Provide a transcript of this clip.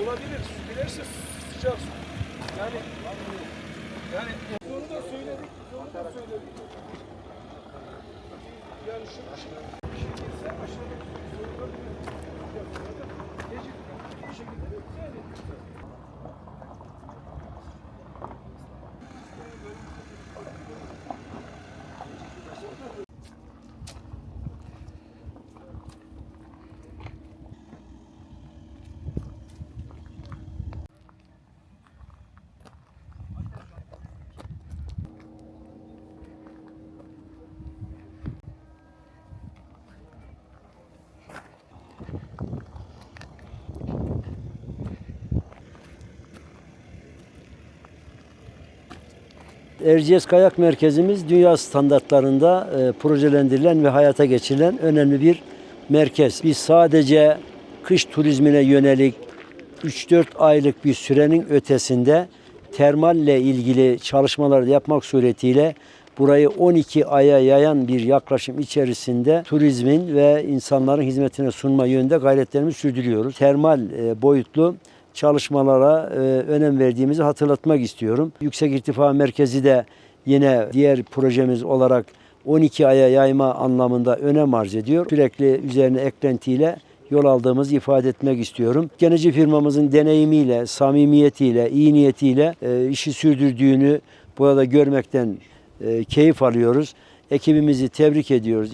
olabilir. Su girerse sıcak. Yani yani onu da söyledik. Onu da söyledik. Yani şu şu Erciyes Kayak Merkezimiz dünya standartlarında e, projelendirilen ve hayata geçirilen önemli bir merkez. Biz sadece kış turizmine yönelik 3-4 aylık bir sürenin ötesinde termalle ilgili çalışmalar yapmak suretiyle burayı 12 aya yayan bir yaklaşım içerisinde turizmin ve insanların hizmetine sunma yönünde gayretlerimizi sürdürüyoruz. Termal e, boyutlu çalışmalara e, önem verdiğimizi hatırlatmak istiyorum. Yüksek İrtifa Merkezi de yine diğer projemiz olarak 12 aya yayma anlamında önem arz ediyor. Sürekli üzerine eklentiyle yol aldığımızı ifade etmek istiyorum. Geneci firmamızın deneyimiyle, samimiyetiyle, iyi niyetiyle e, işi sürdürdüğünü burada görmekten e, keyif alıyoruz. Ekibimizi tebrik ediyoruz.